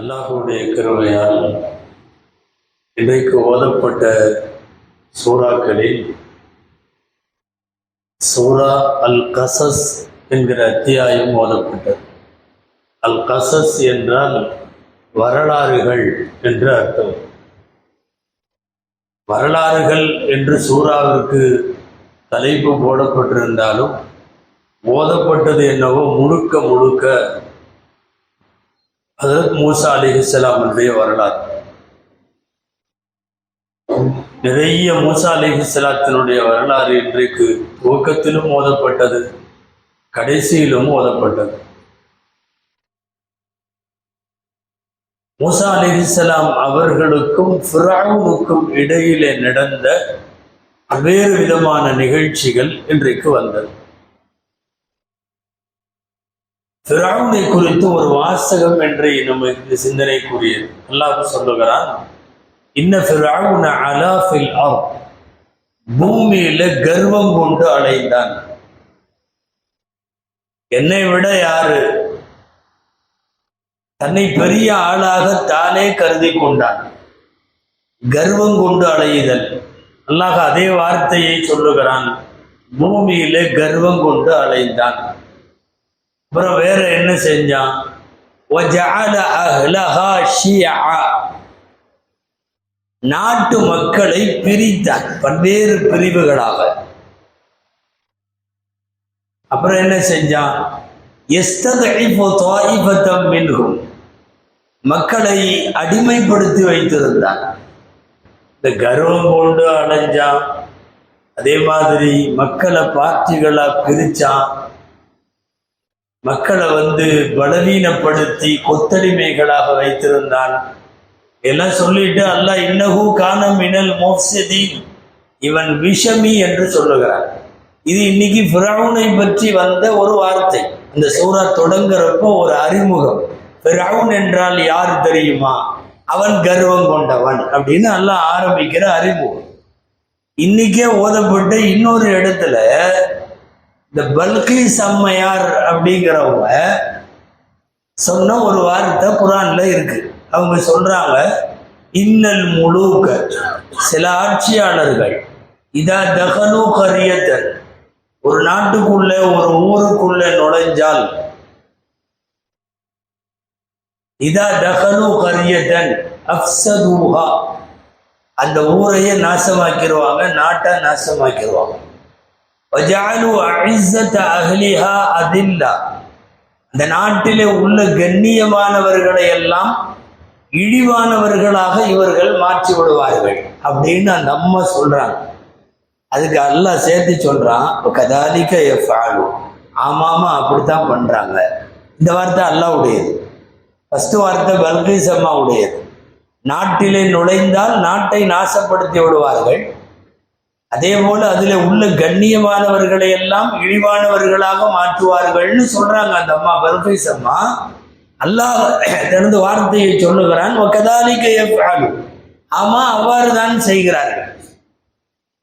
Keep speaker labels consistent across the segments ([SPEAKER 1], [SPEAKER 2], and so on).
[SPEAKER 1] அல்லாஹுடைய கிருபையால் இன்றைக்கு ஓதப்பட்ட சூறாக்களில் சூரா அல் கசஸ் என்கிற அத்தியாயம் ஓதப்பட்டது. அல் கசஸ் என்றால் வரலாறுகள் என்று அர்த்தம். வரலாறுகள் என்று சூறாவிற்கு தலைப்பு போடப்பட்டிருந்தாலும் ஓதப்பட்டது என்னவோ முழுக்க முழுக்க ஹதரத் மூசா அலிஹிஸ்லாமுடைய வரலாறு. நிறைய மூசா அலிஹிஸ்லாத்தினுடைய வரலாறு இன்றைக்கு துவக்கத்திலும் ஓதப்பட்டது கடைசியிலும் ஓதப்பட்டது. மூசா அலிஹிஸ்லாம் அவர்களுக்கும் ஃபிராவுனுக்கும் இடையிலே நடந்த பல்வேறு விதமான நிகழ்ச்சிகள் இன்றைக்கு வந்தது. திராவுனை குறித்து ஒரு வாசகம் என்று நமக்கு சிந்தனைக்குரியது. அல்லாஹ் சொல்லுகிறான் இன்ன ஃபிரௌன அலா ஃபில் பூமியில கர்வம் கொண்டு அலைந்தான். என்னை விட யாரு? தன்னை பெரிய ஆளாக தானே கருதி கொண்டான். கர்வம் கொண்டு அலையுதல். அல்லாஹ் அதே வார்த்தையை சொல்லுகிறான் பூமியில கர்வம் கொண்டு அலைந்தான். அப்புறம் வேற என்ன செஞ்சான்? நாட்டு மக்களை பிரித்தான். பல்வேறு பிரிவுகளாக. அப்புறம் என்ன செஞ்சான்? மின்ஹும். மக்களை அடிமைப்படுத்தி வைத்திருந்தான். இந்த கர்வம் கொண்டு அடைஞ்சான். அதே மாதிரி மக்களை பார்ட்டிகளாக பிரிச்சான் மக்களை வந்து பலவீனப்படுத்தி கொத்தடிமைகளாக வைத்திருந்தான். எல்லாம் சொல்லிட்டு அல்லாஹ் இன்னகு காணம் மினல் மோசதி இவன் விஷமி என்று சொல்லுகிறான். இது இன்னைக்கு பிரவுனை பற்றி வந்த ஒரு வார்த்தை. இந்த சூறா தொடங்குறப்போ ஒரு அறிமுகம். பிரவுன் என்றால் யார் தெரியுமா? அவன் கர்வம் கொண்டவன் அப்படின்னு எல்லாம் ஆரம்பிக்கிற அறிமுகம். இன்னைக்கே ஓதப்பட்ட இன்னொரு இடத்துல இந்த பல்கி சம்மையார் அப்படிங்கிறவங்க சொன்ன ஒரு வார்த்தை குரான்ல இருக்கு. அவங்க சொல்றாங்க இன்னல் முழுக்க சில ஆட்சியாளர்கள் இதா தகனு கரியத்தன் ஒரு நாட்டுக்குள்ள ஒரு ஊருக்குள்ள நுழைஞ்சால் இதா தகனு கரியத்தன் அப்சதூஹா அந்த ஊரையே நாசமாக்கிடுவாங்க நாட்டை நாசமாக்கிடுவாங்க அந்த நாட்டிலே உள்ள கண்ணியமானவர்களை எல்லாம் இழிவானவர்களாக இவர்கள் மாற்றி விடுவார்கள் அப்படின்னு அந்த அம்மா சொல்றாங்க. அதுக்கு அல்லாஹ் சேர்த்து சொல்றான் கதாலிக்க எஃபாலு ஆமாமா அப்படித்தான் பண்றாங்க. இந்த வார்த்தை அல்லாவுடையது ஃபஸ்ட்டு வார்த்தை பல்கீஸ் அம்மா உடையது நாட்டிலே நுழைந்தால் நாட்டை நாசப்படுத்தி விடுவார்கள். அதே போல அதுல உள்ள கண்ணியமானவர்களை எல்லாம் இழிவானவர்களாக மாற்றுவார்கள்னு சொல்றாங்க அந்த அம்மா பர்ஃபைஸ் அம்மா. அல்லாஹ் தனது வார்த்தையை சொல்லுகிறான் கதாலிக்க ஆமா அவ்வாறு தான் செய்கிறார்கள்.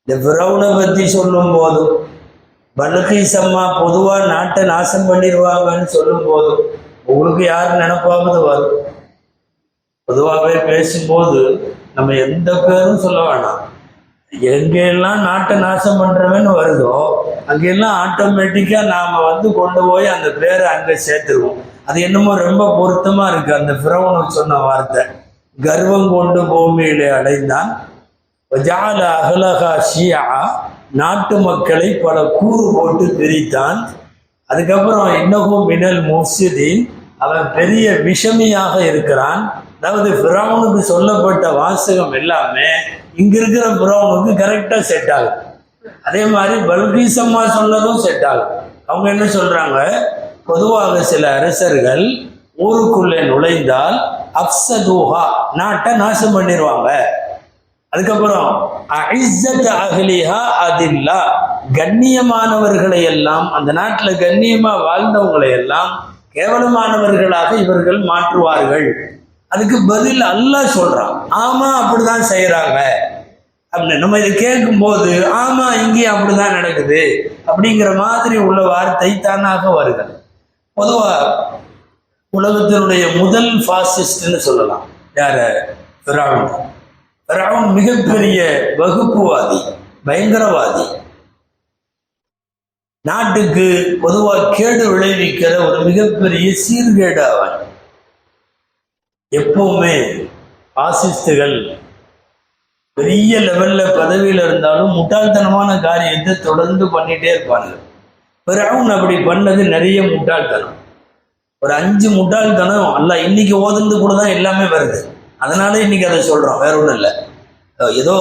[SPEAKER 1] இந்த பிரௌனை பத்தி சொல்லும் போதும் பல்கீஸ் அம்மா பொதுவா நாட்டை நாசம் பண்ணிடுவாங்கன்னு சொல்லும் போதும் உங்களுக்கு யார் நினைப்பாவது வரும்? பொதுவாகவே பேசும்போது நம்ம எந்த பேரும் சொல்ல வேணாம். எங்கெல்லாம் நாட்டை நாசம் பண்றவன்னு வருதோ அங்கெல்லாம் ஆட்டோமேட்டிக்கா நாம வந்து கொண்டு போய் அந்த பேரை அங்க சேர்த்துருவோம். அது என்னமோ ரொம்ப பொருத்தமா இருக்கு. அந்த பிரவணம் சொன்ன வார்த்தை. கர்வம் கொண்டு பூமியிலே அடைந்தான். ஜால அகலகா ஷியா நாட்டு மக்களை பல கூறு போட்டு பிரித்தான். அதுக்கப்புறம் இன்னகும் மினல் முஃசிதீன் அவன் பெரிய விஷமியாக இருக்கிறான். அதாவது ஃபிரௌனுக்கு சொல்லப்பட்ட வாசகம் எல்லாமே இங்க இருக்கிற ஃபிரௌனுக்கு கரெக்டா செட் ஆகும் அதே மாதிரி பல்கீசம்மா சொன்னதும் செட் ஆகும் அவங்க என்ன சொல்றாங்க? பொதுவாக சில அரசர்கள் ஊருக்குள்ளே நுழைந்தால் அப்சதூஹா நாட்டை நாசம் பண்ணிடுவாங்க அதுக்கப்புறம் அஇஸ்ஸத் அஹ்லிஹா அதில்லா கண்ணியமானவர்களை எல்லாம் அந்த நாட்டில் கண்ணியமா வாழ்ந்தவங்களை எல்லாம் கேவலமானவர்களாக இவர்கள் மாற்றுவார்கள். அதுக்கு பதில் அல்லாஹ் ஆமாம் அப்படி அப்படிதான் செய்கிறாங்க அப்படின்னு நம்ம இதை கேட்கும்போது ஆமாம் இங்கேயும் அப்படிதான் நடக்குது. அப்படிங்கிற மாதிரி உள்ள வார்த்தை தானாக வருகிறது பொதுவா உலகத்தினுடைய முதல் ஃபாசிஸ்ட்னு சொல்லலாம். யார? ராவன் ராவன் மிகப்பெரிய வகுப்புவாதி பயங்கரவாதி. நாட்டுக்கு பொதுவாக கேடு விளைவிக்கிற ஒரு மிகப்பெரிய சீர்கேடு அவன். எப்பவுமே பாசிஸ்டுகள் பெரிய லெவல்ல பதவியில் இருந்தாலும் முட்டாள்தனமான காரியத்தை தொடர்ந்து பண்ணிட்டே இருப்பாங்க. பிறகும் அப்படி பண்ணது நிறைய முட்டாள்தனம். ஒரு அஞ்சு முட்டாள்தனம் அல்ல இன்னைக்கு ஓதுனது கூட தான் எல்லாமே வருது. அதனால இன்னைக்கு அதை சொல்றோம் வேற ஒன்றும் இல்லை. ஏதோ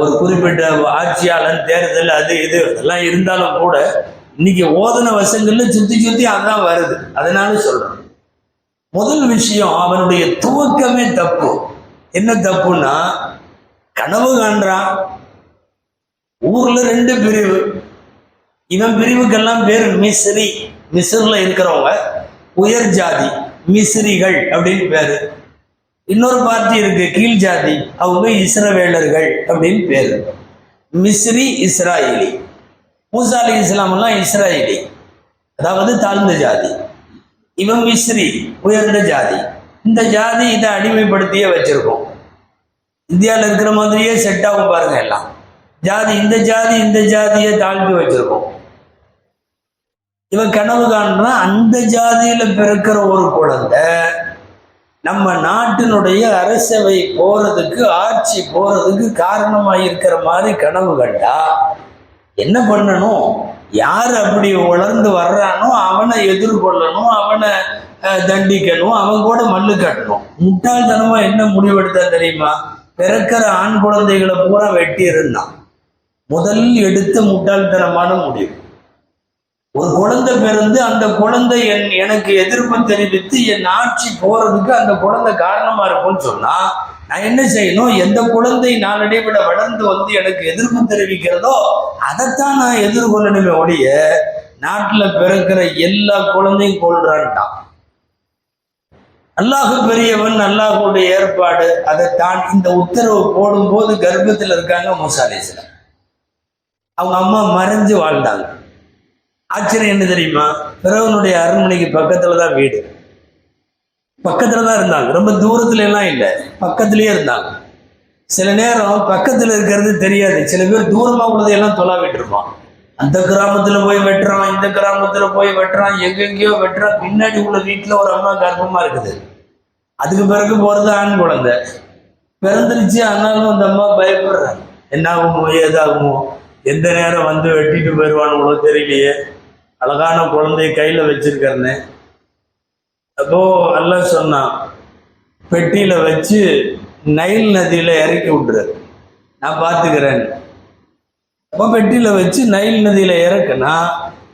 [SPEAKER 1] ஒரு குறிப்பிட்ட ஆட்சியாளன் தேர்தல் அது இது அதெல்லாம் இருந்தாலும் கூட இன்னைக்கு ஓதன வசங்கள்ல சுத்தி சுத்தி அதான் வருது. அதனால சொல்றோம். முதல் விஷயம் அவனுடைய துவக்கமே தப்பு. என்ன தப்புன்னா கனவு காண்றான். ஊர்ல ரெண்டு பிரிவு. இவன் பிரிவுக்கெல்லாம் பேர் மிஸ்ரி மிஸ்ரில் இருக்கிறவங்க உயர் ஜாதி மிஸ்ரிகள் அப்படின்னு பேரு. இன்னொரு பார்ட்டி இருக்கு கீழ் ஜாதி. அவங்க இஸ்ரவேலர்கள் அப்படின்னு பேரு. மிஸ்ரி இஸ்ராயலி. மூசா அலி இஸ்லாமெல்லாம் இஸ்ராயலி. அதாவது தாழ்ந்த ஜாதி. இவன் மிஸ்ரி உயர்ந்த ஜாதி. இந்த ஜாதி இதை அடிமைப்படுத்தியே வச்சிருக்கோம். இந்தியாவில் இருக்கிற மாதிரியே செட் ஆகும் பாருங்க எல்லாம். ஜாதி இந்த ஜாதி இந்த ஜாதியை தாழ்த்தி வச்சிருக்கோம். இவன் கனவு காண்றான் அந்த ஜாதியில பிறக்கிற ஒரு குழந்தை நம்ம நாட்டினுடைய அரசவை போறதுக்கு ஆட்சி போறதுக்கு காரணமா இருக்கிற மாதிரி கனவு கண்டா என்ன பண்ணணும்? யார் அப்படி உணர்ந்து வர்றானோ அவனை எதிர்கொள்ளணும் அவனை தண்டிக்கணும் அவன் கூட மல்லு கட்டணும். முட்டாள்தனமா என்ன முடிவெடுத்தா தெரியுமா? பிறக்கிற ஆண் குழந்தைகளை பூரா வெட்டி இருந்தான். முதல் எடுத்த முட்டாள்தனமான முடிவு. ஒரு குழந்தை பிறந்து அந்த குழந்தை என் எனக்கு எதிர்ப்பு தெரிவித்து என் ஆட்சி போறதுக்கு அந்த குழந்தை காரணமா இருக்கும்னு சொன்னா நான் என்ன செய்யணும்? எந்த குழந்தை நாளடைவிட வளர்ந்து வந்து எனக்கு எதிர்ப்பு தெரிவிக்கிறதோ அதைத்தான் நான் எதிர்கொள்ளணுமே ஒழிய நாட்டில் பிறக்கிற எல்லா குழந்தையும் கொள்றான்ட்டான் அல்லாஹு பெரியவன் அல்லாஹுடைய ஏற்பாடு அதை தான் இந்த உத்தரவு போடும்போது கர்ப்பத்தில் இருக்காங்க மூசாலேஸ்வரர் அவங்க அம்மா மறைஞ்சு வாழ்ந்தாங்க. ஆச்சரியம் என்ன தெரியுமா? பிறவனுடைய அரண்மனைக்கு பக்கத்துல தான் வீடு. பக்கத்தில் தான் இருந்தாங்க. ரொம்ப தூரத்துல எல்லாம் இல்லை. பக்கத்துலேயே இருந்தாங்க. சில நேரம் பக்கத்தில் இருக்கிறது தெரியாது. சில பேர் தூரமாக உள்ளதையெல்லாம் தொலாவிட்டு இருப்பான் அந்த கிராமத்தில் போய் வெட்டுறான் இந்த கிராமத்தில் போய் வெட்டுறான் எங்கெங்கேயோ வெட்டுறான். பின்னாடி உள்ள வீட்டில் ஒரு அம்மா கர்ப்பமாக இருக்குது. அதுக்கு பிறகு போகிறது ஆண் குழந்தை. பிறந்துருச்சு ஆனாலும் அந்த அம்மா பயப்படுறாங்க. என்ன ஆகுமோ ஏதாகுமோ? எந்த நேரம் வந்து வெட்டிட்டு போயிடுவானுங்களோ தெரியலையே? அழகான குழந்தைய கையில் வச்சிருக்கிறேன்னு. அப்போ அல்ல சொன்னான் பெட்டியில வச்சு நைல் நதியில இறக்கி விட்டுரு. நான் பார்த்துக்கிறேன். அப்போ பெட்டியில வச்சு நைல் நதியில இறக்குனா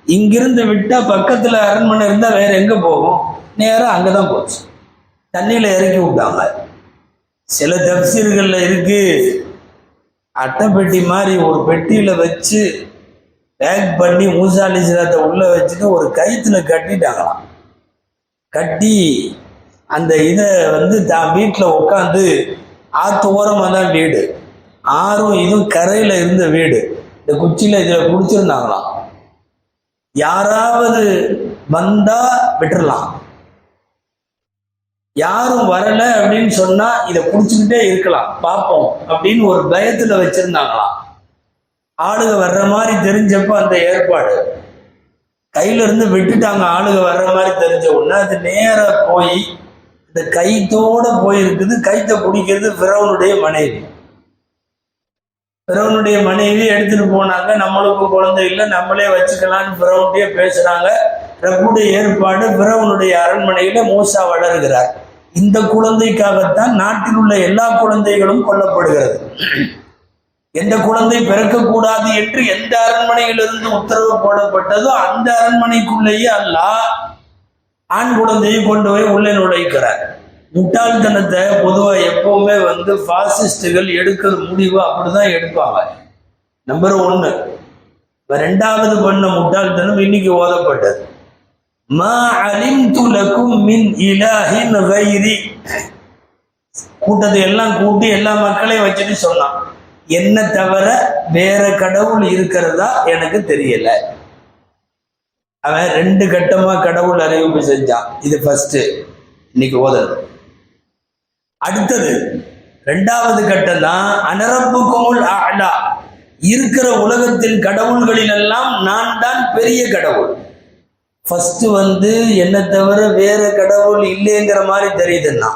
[SPEAKER 1] இங்கிருந்து விட்டா பக்கத்துல அரண்மனை இருந்தா வேற எங்க போகும்? நேரம் அங்கதான் போச்சு. தண்ணியில இறக்கி விட்டாங்க. சில தப்சீர்கள்ல இருக்கு. அட்டைப்பெட்டி மாதிரி ஒரு பெட்டியில வச்சு பேக் பண்ணி மூசாலிசிராத்தை உள்ள வச்சுட்டு ஒரு கயிற்றுல கட்டிட்டாங்களாம். கட்டி அந்த இதை வந்து தான் வீட்டில் உட்காந்து ஆற்று ஓரமாக தான் வீடு. ஆறும் இதுவும் கரையில் இருந்த வீடு. இந்த குச்சியில் இதில் குடிச்சிருந்தாங்களாம் யாராவது வந்தா விட்டுறலாம். யாரும் வரல அப்படின்னு சொன்னா இதை குடிச்சுக்கிட்டே இருக்கலாம். பார்ப்போம் அப்படின்னு ஒரு பயத்துல வச்சிருந்தாங்களாம். ஆளுக வர்ற மாதிரி தெரிஞ்சப்ப அந்த ஏற்பாடு. கையில இருந்து விட்டுட்டாங்க ஆளுக வர்ற மாதிரி தெரிஞ்ச உடனே அது நேரா போய் இந்த கைத்தோட போயிருக்குது கைத்தை பிடிக்கிறது பிறவனுடைய மனைவி. பிறவனுடைய மனைவி எடுத்துட்டு போனாங்க நம்மளுக்கு குழந்தை இல்லை நம்மளே வச்சுக்கலாம்னு பிறவன்கிட்டயே பேசுறாங்க. ரப்புடைய ஏற்பாடு பிறவனுடைய அரண்மனையில மூசா வளர்கிறார். இந்த குழந்தைக்காகத்தான் நாட்டில் உள்ள எல்லா குழந்தைகளும் கொல்லப்படுகிறது. எந்த குழந்தை பிறக்கக்கூடாது என்று எந்த அரண்மனையிலிருந்து உத்தரவு போடப்பட்டதோ அந்த அரண்மனைக்குள்ளேயே அல்ல ஆண் குழந்தையை கொண்டு போய் உள்ளே நுழைக்கிறார். முட்டாள்தனத்தை பொதுவாக எப்பவுமே வந்து பாசிஸ்டுகள் எடுக்கிற முடிவு அப்படிதான் எடுப்பாங்க. நம்பர் ஒன்று இப்ப ரெண்டாவது பண்ண முட்டாள்தனம் இன்னைக்கு ஓதப்பட்டது. மா அலிம் துலக்கும் மின் இலாஹின் வைரி கூட்டத்தை எல்லாம் கூட்டி எல்லா மக்களையும் வச்சுட்டு சொன்னான். என்ன தவிர வேற கடவுள் இருக்கிறதா எனக்கு தெரியல. அவன் ரெண்டு கட்டமா கடவுள் அறிவிப்பு செஞ்சான். இது ஃபர்ஸ்ட் இன்னைக்கு ஓதல். அடுத்தது ரெண்டாவது கட்டம் தான் அனரப்பு கோல் ஆடா இருக்கிற உலகத்தின் கடவுள்களில் எல்லாம் நான் தான் பெரிய கடவுள். ஃபர்ஸ்ட் வந்து என்னை தவிர வேற கடவுள் இல்லைங்கிற மாதிரி தெரியுதுன்னா.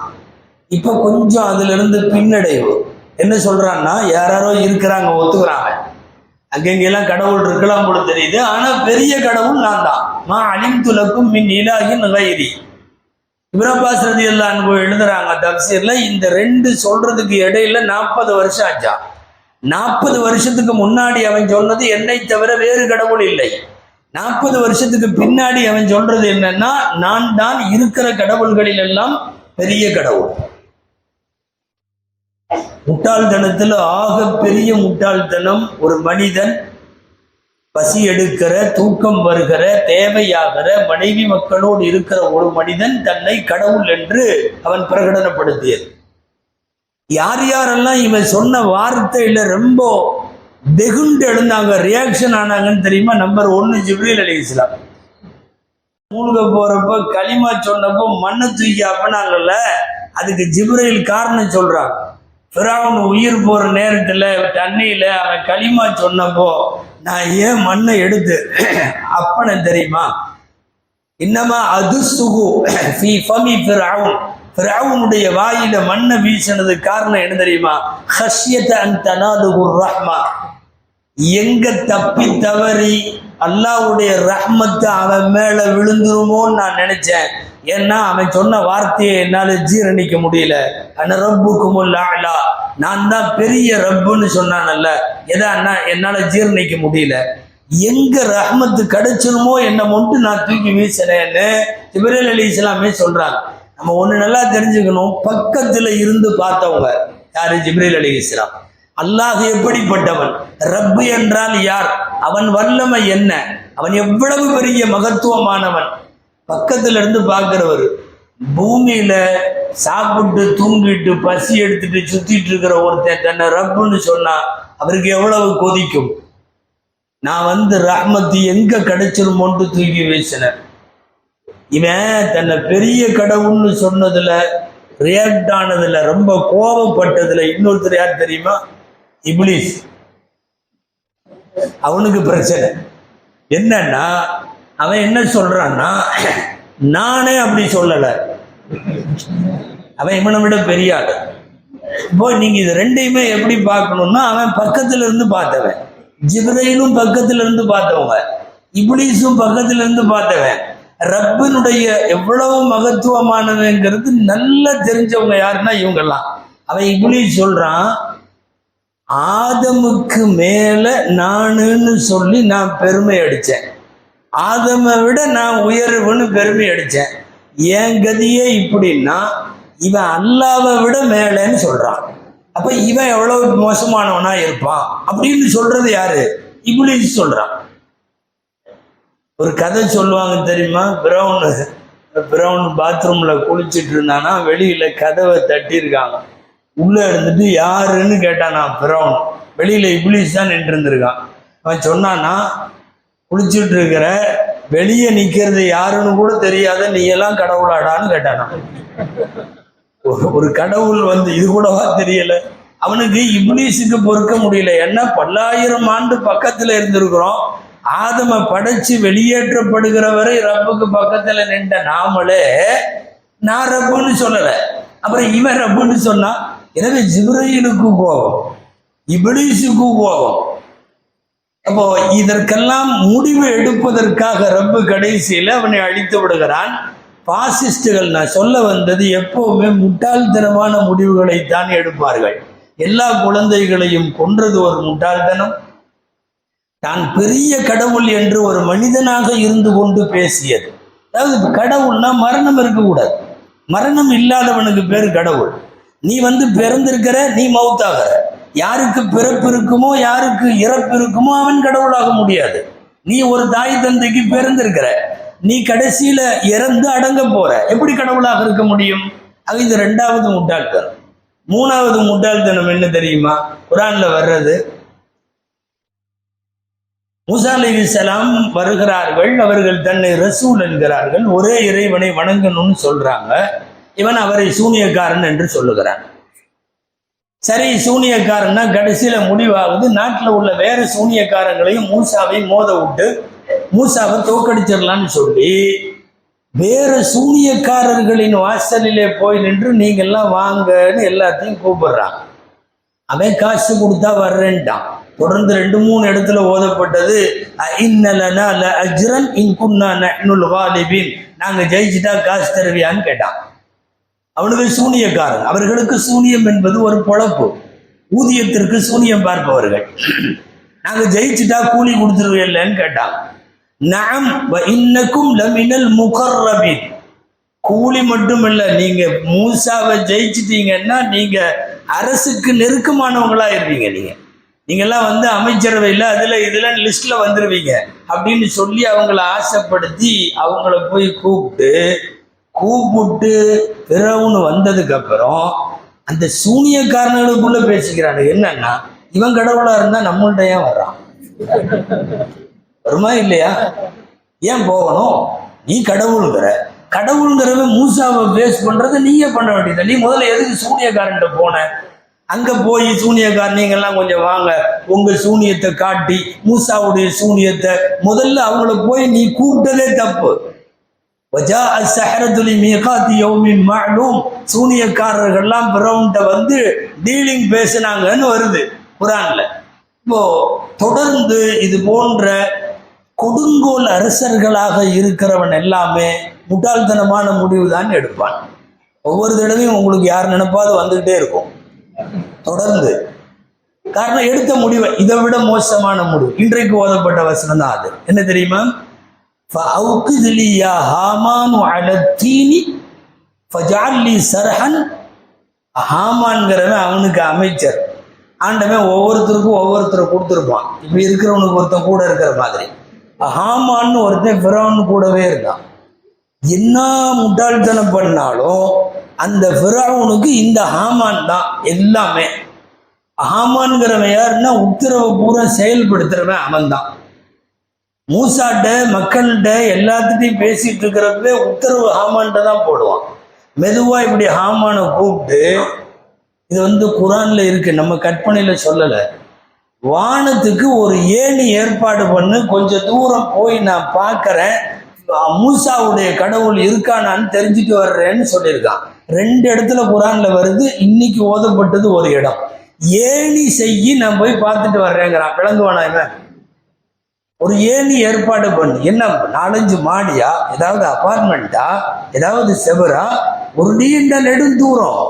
[SPEAKER 1] இப்போ கொஞ்சம் அதுல இருந்து பின்னடைவு. என்ன சொல்கிறான்னா யாராரோ இருக்கிறாங்க ஒத்துக்கிறாங்க. அங்கெங்கெல்லாம் கடவுள் இருக்கலாம் போல தெரியுது. ஆனால் பெரிய கடவுள் நான் தான். மா அழிந்துலக்கும் மின் இலாகின் வைரி இப்ரபாஸ் ரதி அன்பு எழுதுறாங்க தப்சீரில் இந்த ரெண்டு சொல்றதுக்கு இடையில நாற்பது வருஷம் ஆச்சா? நாற்பது வருஷத்துக்கு முன்னாடி அவன் சொன்னது என்னை தவிர வேறு கடவுள் இல்லை. நாற்பது வருஷத்துக்கு பின்னாடி அவன் சொல்றது என்னன்னா நான் தான் இருக்கிற கடவுள்களில் எல்லாம் பெரிய கடவுள். முட்டாள்தனத்தில் ஆக பெரிய முட்டாள்தனம் ஒரு மனிதன் பசி எடுக்கிற தூக்கம் வருகிற தேவையாகிற மனைவி மக்களோடு இருக்கிற ஒரு மனிதன் தன்னை கடவுள் என்று அவன் பிரகடனப்படுத்தியது. யார் யாரெல்லாம் இவன் சொன்ன வார்த்தையில ரொம்ப வெகுண்டு எழுந்தாங்க ரியாக்ஷன் ஆனாங்கன்னு தெரியுமா? நம்பர் ஒன்னு ஜிப்ரீல் அலி இஸ்லாம். மூழ்க போறப்ப களிமா சொன்னப்போ மண்ணை தூக்கி அப்பனாங்கல்ல அதுக்கு ஜிப்ரீல் காரணம் சொல்றாங்க. பிறாவன் உயிர் போற நேரத்துல தண்ணியில அவன் களிமா சொன்னப்போ நான் ஏன் மண்ணை எடுத்து அப்பனை தெரியுமா? இன்னமா அது சுகு ஃபி ஃபமி பிராவுன் ஃபிரவுனுடைய வாயில மண்ணை வீசினது காரணம் என்ன தெரியுமா? ஹஷ்யத அன் தனாலுகு ரஹ்மா. எங்க தப்பி தவறி அல்லாவுடைய ரஹ்மத்தை அவன் மேல விழுந்துருமோன்னு நான் நினைச்சேன். ஏன்னா அவன் சொன்ன வார்த்தையை என்னால் ஜீரணிக்க முடியல? அன ரப்புக்கும் அலா நான் தான் பெரிய ரப்புன்னு சொன்னானல்ல. எதா அண்ணா என்னால் ஜீரணிக்க முடியல? எங்க ரஹமத்து கிடைச்சிருமோ என்னை மட்டும் நான் தூக்கி வீசினேன்னு ஜிப்ரேல் அலி இஸ்லாமே சொல்றாங்க. நம்ம ஒன்று நல்லா தெரிஞ்சுக்கணும். பக்கத்தில் இருந்து பார்த்தவங்க யாரு? ஜிப்ரேல் அலி இஸ்லாம். அல்லாஹ் எப்படிப்பட்டவன்? ரப்பு என்றால் யார்? அவன் வல்லமை என்ன? அவன் எவ்வளவு பெரிய மகத்துவமானவன்? பக்கத்துல இருந்து பார்க்கிறவர் பூமியில சாப்பிட்டு தூங்கிட்டு பசி எடுத்துட்டு சுத்திட்டு இருக்கிற ஒருத்தன் தன்னை ரப்புன்னு சொன்னா அவருக்கு எவ்வளவு கொதிக்கும்? நான் வந்து ரஹ்மத்து எங்க கிடைச்சிருமோன்ட்டு தூக்கி வீசினேன் இவன் தன்னை பெரிய கடவுள்னு சொன்னதுல ரியாக்ட் ஆனதுல ரொம்ப கோபப்பட்டதுல இன்னொருத்தர் யார் தெரியுமா? இப்ளீஸ். அவனுக்கு பிரச்சனை. என்னன்னா அவன் என்ன சொல்றான்னா நானே அப்படி சொல்லல. அவன் இவனை விட பெரிய ஆள். இப்போ நீங்க இது ரெண்டையுமே எப்படி பார்க்கணும்னா அவன் பக்கத்துல இருந்து பார்த்தவன். ஜிப்ரையிலும் பக்கத்துல இருந்து பார்த்தவங்க. இப்லீஸும் பக்கத்துல இருந்து பார்த்தவன். ரப்பினுடைய எவ்வளவு மகத்துவமானதுங்கிறது நல்லா தெரிஞ்சவங்க யாருன்னா இவங்கெல்லாம். அவன் இப்ளீஸ் சொல்றான் ஆதமுக்கு மேல நானுன்னு சொல்லி நான் பெருமை அடிச்சேன். ஆதமை விட நான் உயர்வுன்னு பெருமை அடிச்சேன். என் கதியே இப்படின்னா இவன் அல்லாவை விட மேலேன்னு சொல்றான். அப்ப இவன் எவ்வளவு மோசமானவனா இருப்பான்? அப்படின்னு சொல்றது யாரு? இப்ளீஸ் சொல்றான். ஒரு கதை சொல்லுவாங்க தெரியுமா? பிரவுனு பிரவுன் பாத்ரூம்ல குளிச்சிட்டு இருந்தானா வெளியில கதவை தட்டியிருக்காங்க. உள்ள இருந்துட்டு யாருன்னு கேட்டானா பிரவுன். வெளியில இப்ளீஸ் தான் நின்று இருந்திருக்கான் அவன் சொன்னான்னா குளிச்சுட்டு இருக்கிற வெளியே நிக்கிறது யாருன்னு கூட தெரியாத நீ எல்லாம் கடவுளாடான்னு கேட்டானா? ஒரு- ஒரு கடவுள் வந்து இது கூடவா தெரியல. அவனுக்கு இப்ளீஸுக்கு பொறுக்க முடியல. ஏன்னா பல்லாயிரம் ஆண்டு பக்கத்துல இருந்திருக்கிறோம். ஆதம படைச்சு வெளியேற்றப்படுகிற வரை ரப்புக்கு பக்கத்துல நின்ற நாமளே நான் ரப்புன்னு சொல்லல. அப்புறம் இவன் ரப்புன்னு சொன்னா எனவே ஜிப்ரையிலுக்கு கோபம் இப்ளீஸுக்கு கோபம் அப்போ இதற்கெல்லாம் முடிவு எடுப்பதற்காக ரப்பு கடைசியில அவனை அழித்து விடுகிறான். பாசிஸ்டுகள் நான் சொல்ல வந்தது எப்பவுமே முட்டாள்தனமான முடிவுகளை தான் எடுப்பார்கள். எல்லா குழந்தைகளையும் கொன்றது ஒரு முட்டாள்தனம். தான் பெரிய கடவுள் என்று ஒரு மனிதனாக இருந்து கொண்டு பேசியது. அதாவது கடவுள்னா மரணம் இருக்கக்கூடாது. மரணம் இல்லாதவனுக்கு பேர் கடவுள். நீ வந்து பிறந்திருக்கிற நீ மௌத்தாகிற. யாருக்கு பிறப்பு இருக்குமோ யாருக்கு இறப்பு இருக்குமோ அவன் கடவுளாக முடியாது. நீ ஒரு தாய் தந்தைக்கு பிறந்திருக்கிற. நீ கடைசியில இறந்து அடங்க போற. எப்படி கடவுளாக இருக்க முடியும்? அது இது ரெண்டாவது முட்டாள்தனம். மூணாவது முட்டாள்தனம் என்ன தெரியுமா? குரான்ல வர்றது மூசா வருகிறார்கள் அவர்கள் தன்னை ரசூல் என்கிறார்கள் ஒரே இறைவனை வணங்கணும்னு சொல்றாங்க. இவன் அவரை சூனியக்காரன் என்று சொல்லுகிறான். சரி சூனியக்காரன்னா கடைசியில் முடிவாகுது. நாட்டில் உள்ள வேறு சூனியக்காரங்களையும் மூசாவையும் மோத விட்டு மூசாவை தோக்கடிச்சிடலான்னு சொல்லி வேறு சூனியக்காரர்களின் வாசலிலே போய் நின்று நீங்கள்லாம் வாங்கன்னு எல்லாத்தையும் கூப்பிடுறான் அவன் காசு கொடுத்தா வர்றேன்ட்டான். தொடர்ந்து ரெண்டு மூணு இடத்துல ஓதப்பட்டது. இன்னலனா ல அஜ்ரன் இன்குன்னா நஹ்னுல் காலிபின். நாங்கள் ஜெயிச்சுட்டா காசு தருவியான்னு கேட்டான். அவனுக்கு சூனியக்காரன் அவர்களுக்கு சூனியம் என்பது ஒரு பொழப்பு. ஊதியத்திற்கு சூனியம் பார்ப்பவர்கள். நாங்கள் ஜெயிச்சுட்டா கூலி கொடுத்துருவில்லன்னு கேட்டான் நாம் இன்னக்கும் லமினல் முகர்ரபின். கூலி மட்டும் இல்லை நீங்க மூசாவை ஜெயிச்சிட்டீங்கன்னா நீங்க அரசுக்கு நெருக்கமானவங்களா இருப்பீங்க நீங்க. நீங்கெல்லாம் வந்து அமைச்சரவையில் அதில் இதெல்லாம் லிஸ்ட்டில் வந்துடுவீங்க அப்படின்னு சொல்லி அவங்கள ஆசைப்படுத்தி அவங்கள போய் கூப்பிட்டு கூப்பிட்டு பிறவுன்னு வந்ததுக்கு அப்புறம் அந்த சூனியக்காரனுக்குள்ள பேசிக்கிறானு. என்னன்னா இவன் கடவுளா இருந்தா நம்மள்ட்ட ஏன் வர்றான்? வருமா இல்லையா? ஏன் போகணும்? நீ கடவுளுங்கிற. கடவுளுங்கிறவன் மூசாவை பேஸ் பண்றது நீயே பண்ண வேண்டியது நீ முதல்ல எதுக்கு சூனியக்காரன்ட்ட போன? அங்க போய் சூனியக்காரன் நீங்கெல்லாம் கொஞ்சம் வாங்க. உங்க சூனியத்தை காட்டி மூசாவுடைய சூனியத்தை முதல்ல அவங்கள போய் நீ கூப்பிட்டதே தப்பு. சூனியக்காரர்கள்லாம் பிரவுண்ட வந்து டீலிங் பேசுனாங்கன்னு வருது குரான்ல. இப்போ தொடர்ந்து இது போன்ற கொடுங்கோல் அரசர்களாக இருக்கிறவன் எல்லாமே முட்டாள்தனமான முடிவு தான் எடுப்பான். ஒவ்வொரு தடவையும் உங்களுக்கு யார் நினைப்பாது வந்துகிட்டே இருக்கும். தொடர்ந்து. காரணம் எடுத்த முடிவை இதை விட மோசமான முடிவு. இன்றைக்கு ஓதப்பட்ட வசனம் தான் அது. என்ன தெரியுமா? فأوقد لي يا هامان على التين فاجعل لي سرحا ஹாமான்கிறவன் அவனுக்கு அமைச்சர் ஆண்டவன் ஒவ்வொருத்தருக்கும் ஒவ்வொருத்தரை கொடுத்துருப்பான் இப்போ இருக்கிறவனுக்கு ஒருத்தன் கூட இருக்கிற மாதிரி ஹாமான்னு ஒருத்தன் ஃபிரௌன் கூடவே இருந்தான் என்ன முட்டாள்தனம் பண்ணாலும் அந்த ஃபிரௌனுக்கு இந்த ஹாமான் தான் எல்லாமே ஹாமான்கிறவன் யாருன்னா உத்தரவை பூரா செயல்படுத்துறவன் அவன் தான் மூசாட்ட மக்கள்கிட்ட எல்லாத்துட்டையும் பேசிட்டு இருக்கிறப்ப உத்தரவு ஹாமான்ட்ட தான் போடுவான். மெதுவா இப்படி ஹாமானை கூப்பிட்டு இது வந்து குரான்ல இருக்கு நம்ம கற்பனையில சொல்லல. வானத்துக்கு ஒரு ஏணி ஏற்பாடு பண்ணு கொஞ்சம் தூரம் போய் நான் பார்க்கறேன். மூசாவுடைய கடவுள் இருக்கானான்னு தெரிஞ்சுட்டு வர்றேன்னு சொல்லியிருக்கான். ரெண்டு இடத்துல குரான்ல வருது இன்னைக்கு ஓதப்பட்டது ஒரு இடம். ஏணி செய்யி நான் போய் பார்த்துட்டு வர்றேங்கிறான். விளங்குவானா இவன்? ஒரு ஏணி ஏற்பாடு பண்ணு. என்ன நாலஞ்சு மாடியா? ஏதாவது அபார்ட்மெண்ட்டா ஏதாவது செவரா? ஒரு நீண்ட நெடுந்தூரம்.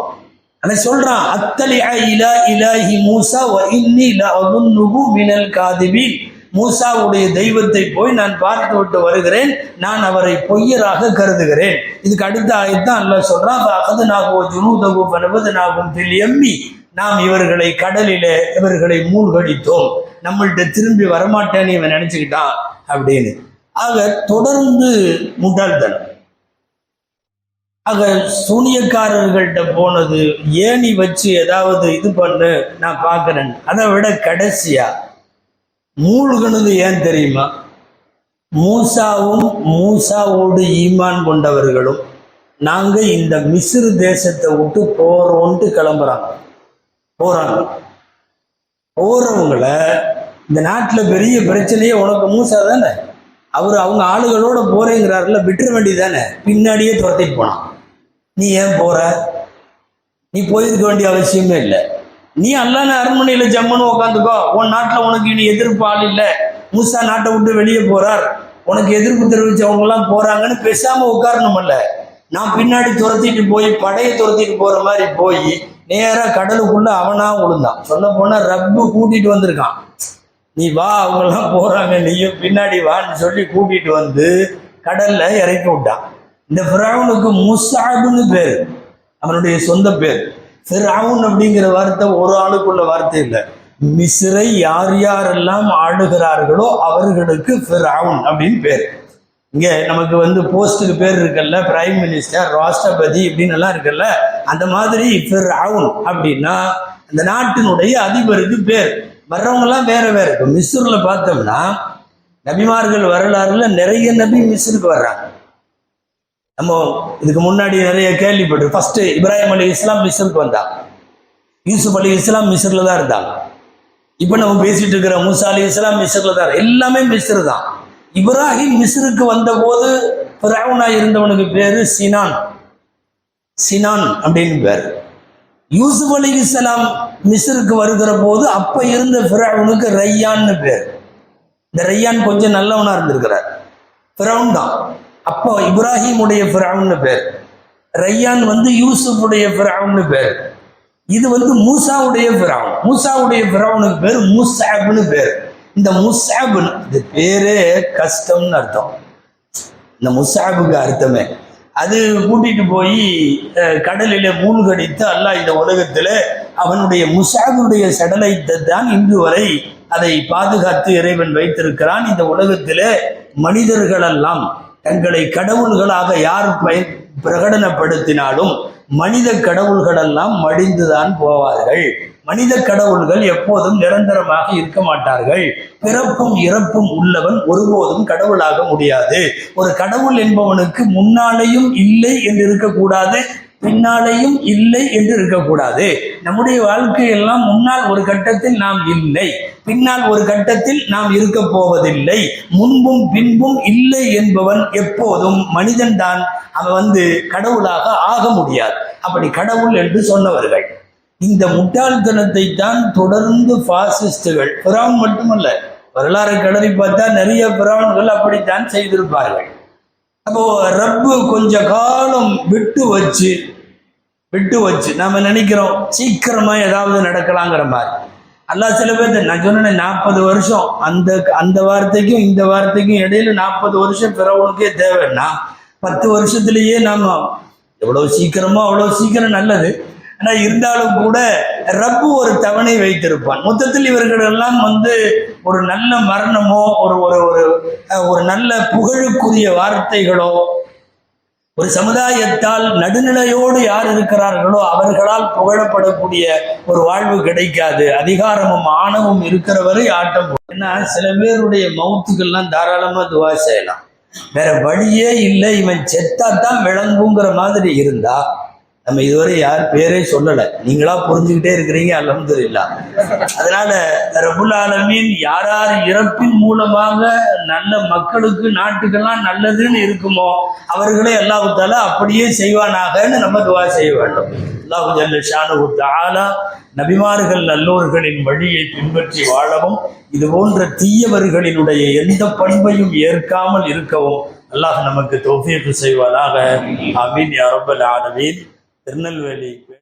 [SPEAKER 1] அதை சொல்றான் அத்தலி இலா இலாஹி மூசா வ இன்னி லஅதுன்னுஹு மினல் காதிபின். மூசாவுடைய தெய்வத்தை போய் நான் பார்த்து விட்டு வருகிறேன். நான் அவரை பொய்யராக கருதுகிறேன். இதுக்கு அடுத்த ஆயத்தான் அல்லாஹ் சொல்றான் அகது நாகோ ஜுனூதகு பனவது நாகும் தில் எம்மி நாம் இவர்களை கடலிலே இவர்களை மூழ்கடித்தோம். நம்மள்கிட்ட திரும்பி வரமாட்டேன்னு இவன் நினைச்சுக்கிட்டான் அப்படின்னு. ஆக தொடர்ந்து முட்டாள்தனம். ஆக சூனியக்காரர்கள்ட்ட போனது ஏணி வச்சு ஏதாவது இது பண்ணு நான் பார்க்குறேன். அதை விட கடைசியா மூழ்கினது ஏன் தெரியுமா? மூசாவும் மூசாவோடு ஈமான் கொண்டவர்களும் நாங்க இந்த மிஸ்ரு தேசத்தை விட்டு போறோன்ட்டு கிளம்புறாங்க. போறாங்க. போறவங்கள இந்த நாட்டில் பெரிய பிரச்சனையே உனக்கு மூசா தானே? அவர் அவங்க ஆளுகளோட போறேங்கிறாருல விட்டுற வேண்டியதானே பின்னாடியே துரத்திட்டு போனான். நீ ஏன் போற? நீ போயிருக்க வேண்டிய அவசியமே இல்லை. நீ அல்லான அரண்மனையில் ஜம்முன்னு உட்காந்துக்கோ உன் நாட்டில் உனக்கு இனி எதிர்ப்பு ஆள் இல்லை. மூசா நாட்டை விட்டு வெளியே போறார். உனக்கு எதிர்ப்பு தெரிவிச்சவங்கலாம் போறாங்கன்னு பேசாம உட்காரணுமல்ல. நான் பின்னாடி துரத்திட்டு போய் படையை துரத்திட்டு போற மாதிரி போய் நேரா கடலுக்குள்ள அவனா விழுந்தான். சொல்ல போனா ரப்பு கூட்டிட்டு வந்திருக்கான். நீ வா அவங்கெல்லாம் போறாங்க நீயும் பின்னாடி வான்னு சொல்லி கூட்டிட்டு வந்து கடல்ல இறக்கி விட்டான். இந்த ஃபிரௌனுக்கு முசாபுன்னு பேர். அவனுடைய சொந்த பேர். ஃபிரௌன் அப்படிங்கிற வார்த்தை ஒரு ஆளுக்குள்ள வார்த்தை இல்லை. மிஸ்ரை யார் யாரெல்லாம் ஆளுகிறார்களோ அவர்களுக்கு ஃபிரௌன் அப்படின்னு பேர். இங்கே நமக்கு வந்து போஸ்ட்டுக்கு பேர் இருக்குல்ல பிரைம் மினிஸ்டர் ராஷ்டிரபதி இப்படின்னு எல்லாம் இருக்குல்ல அந்த மாதிரி ஃபிரௌன் அப்படின்னா அந்த நாட்டினுடைய அதிபருக்கு பேர். வர்றவங்கெல்லாம் வேற வேற. இப்போ மிஸ்ரில் பார்த்தோம்னா நபிமார்கள் வரலாறுல நிறைய நபி மிஸ்ருக்கு வர்றாங்க. நம்ம இதுக்கு முன்னாடி நிறைய கேள்விப்பட்டு ஃபர்ஸ்ட் இப்ராஹிம் அலி இஸ்லாம் மிஸ்ருக்கு வந்தாங்க யூசுப் அலி இஸ்லாம் மிஸ்ரில் தான் இருந்தாங்க. இப்போ நம்ம பேசிட்டு இருக்கிற மூசா அலி இஸ்லாம் மிஸ்ரில் தான். எல்லாமே மிஸ்ரு தான் இப்ராஹிம் மிஸ்ருக்கு வந்தபோது பிராவனா இருந்தவனுக்கு பேரு சினான். சினான் அப்படின்னு பேர். யூசுப் அலி இஸ்லாம் மிஸ்ருக்கு வருகிற போது அப்ப இருந்த பிராவுனுக்கு ரையான்னு பேர். இந்த ரையான் கொஞ்சம் நல்லவனா இருந்திருக்கிறார். பிறவுன் தான். அப்போ இப்ராஹிமுடைய பிறவுன்னு பேர். ரையான் வந்து யூசுஃபுடைய பிறவுன்னு பேர். இது வந்து மூசாவுடைய பிறவுன் மூசாவுடைய பிராவனுக்கு பேர் மூசாப்னு பேர். இந்த முசாப்னு இது பேரே கஷ்டம்னு அர்த்தம். இந்த முசாபுக்கு அர்த்தமே. அது கூட்டிட்டு போய் கடலில் மூழ்கடித்து அல்லாஹ் இந்த உலகத்துல அவனுடைய முசாபுடைய சடலத்தை தான் இன்று வரை அதை பாதுகாத்து இறைவன் வைத்திருக்கிறான். இந்த உலகத்திலே மனிதர்களெல்லாம் தங்களை கடவுள்களாக யார் பயன் பிரகடனப்படுத்தினாலும் மனித கடவுள்களெல்லாம் மடிந்துதான் போவார்கள். மனித கடவுள்கள் எப்போதும் நிரந்தரமாக இருக்க மாட்டார்கள். பிறப்பும் இறப்பும் உள்ளவன் ஒருபோதும் கடவுளாக முடியாது. ஒரு கடவுள் என்பவனுக்கு முன்னாலேயும் இல்லை என்று இருக்கக்கூடாது. பின்னாலேயும் இல்லை என்று இருக்கக்கூடாது. நம்முடைய வாழ்க்கையெல்லாம் முன்னால் ஒரு கட்டத்தில் நாம் இல்லை. பின்னால் ஒரு கட்டத்தில் நாம் இருக்க போவதில்லை. முன்பும் பின்பும் இல்லை என்பவன் எப்போதும் மனிதன்தான் அவன் வந்து கடவுளாக ஆக முடியாது. அப்படி கடவுள் என்று சொன்னவர்கள். இந்த முட்டாள்தனத்தை தான் தொடர்ந்து பாசிஸ்டுகள் பிரான் மட்டுமல்ல வரலாறு கடலை பார்த்தா நிறைய பிரான்கள் அப்படித்தான் செய்திருப்பார்கள். அப்போ ரப்பு கொஞ்ச காலம் விட்டு வச்சு விட்டு வச்சு. நம்ம நினைக்கிறோம் சீக்கிரமா ஏதாவது நடக்கலாங்கிற மாதிரி. அல்லாஹ் சில பேர் நான் சொன்னேன் நாற்பது வருஷம். அந்த அந்த வார்த்தைக்கும் இந்த வார்த்தைக்கும் இடையில நாற்பது வருஷம் பிறவனுக்கே தேவைன்னா பத்து வருஷத்திலேயே நாம எவ்வளவு சீக்கிரமோ அவ்வளவு சீக்கிரம் நல்லது. ஆனா இருந்தாலும் கூட ரப்பு ஒரு தவணை வைத்திருப்பான். மொத்தத்தில் இவர்கள் எல்லாம் வந்து ஒரு நல்ல மரணமோ ஒரு ஒரு ஒரு ஒரு நல்ல புகழுக்குரிய வார்த்தைகளோ ஒரு சமுதாயத்தால் நடுநிலையோடு யார் இருக்கிறார்களோ அவர்களால் புகழப்படக்கூடிய ஒரு வாழ்வு கிடைக்காது. அதிகாரமும் ஆணவம் இருக்கிறவரை ஆட்டம் ஏன்னா சில பேருடைய மவுத்துக்கள்லாம் தாராளமா துவா செய்யலாம். வேற வழியே இல்லை. இவன் செத்தாத்தான் விளங்குங்கிற மாதிரி இருந்தா நம்ம இதுவரை யார் பேரே சொல்லலை. நீங்களா புரிஞ்சுக்கிட்டே இருக்கிறீங்க அல்ஹம்துலில்லாஹ் அதனால ரபுல் ஆலமீன் யார் யார் இறப்பின் மூலமாக நல்ல மக்களுக்கு நாட்டுக்கெல்லாம் நல்லதுன்னு இருக்குமோ அவர்களே அல்லாஹ் அப்படியே செய்வானாகன்னு நம்ம துவா செய்ய வேண்டும். அல்லாஹு ஜல்ல ஷானு ஆலா நபிமார்கள் நல்லோர்களின் வழியை பின்பற்றி வாழவும் இது போன்ற தீயவர்களினுடைய எந்த பண்பையும் ஏற்காமல் இருக்கவும் அல்லாஹ் நமக்கு தௌஃபீக் செய்வானாக. அமீன் அரபல் ரப்பல் திருநெல்வேலி